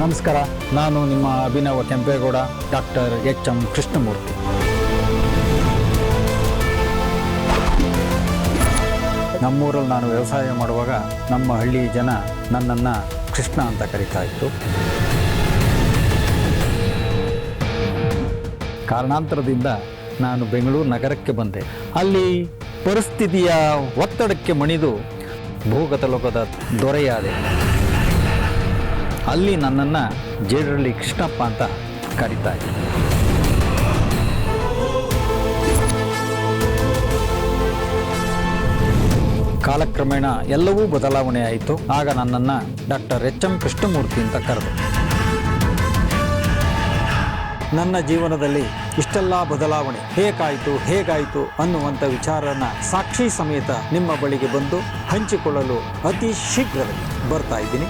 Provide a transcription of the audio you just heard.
ನಮಸ್ಕಾರ ನಾನು ನಿಮ್ಮ Abhinava Kempegowda doctor H M Krishnamurthy. ನಮ್ಮೂರಲ್ಲಿ ನಾನು ವ್ಯವಸಾಯ ಮಾಡುವಾಗ ನಮ್ಮ ಹಳ್ಳಿ ಜನ ನನ್ನನ್ನು ಕೃಷ್ಣ ಅಂತ ಕರೀತಾ ಇತ್ತು ಕಾರಣಾಂತರದಿಂದ ನಾನು ಬೆಂಗಳೂರು ನಗರಕ್ಕೆ ಬಂದೆ. ಅಲ್ಲಿ ಪರಿಸ್ಥಿತಿಯ ಒತ್ತಡಕ್ಕೆ ಮಣಿದು ಭೂಗತ ಲೋಕದ ದೊರೆಯಾದೆ. ಅಲ್ಲಿ ನನ್ನನ್ನು ಜೇಡರಳ್ಳಿ ಕೃಷ್ಣಪ್ಪ ಅಂತ ಕರೀತಾ ಇದ್ರು ಕಾಲಕ್ರಮೇಣ ಎಲ್ಲವೂ ಬದಲಾವಣೆ ಆಯಿತು. ಆಗ ನನ್ನನ್ನು ಡಾಕ್ಟರ್ ಎಚ್ ಎಂ ಕೃಷ್ಣಮೂರ್ತಿ ಅಂತ ಕರೆದು. ನನ್ನ ಜೀವನದಲ್ಲಿ ಇಷ್ಟೆಲ್ಲ ಬದಲಾವಣೆ. ಹೇಗಾಯಿತು ಹೇಗಾಯಿತು ಅನ್ನುವಂಥ ವಿಚಾರನ ಸಾಕ್ಷಿ ಸಮೇತ ನಿಮ್ಮ ಬಳಿಗೆ ಬಂದು ಹಂಚಿಕೊಳ್ಳಲು ಅತಿ ಶೀಘ್ರದಲ್ಲಿ ಬರ್ತಾ ಇದ್ದೀನಿ.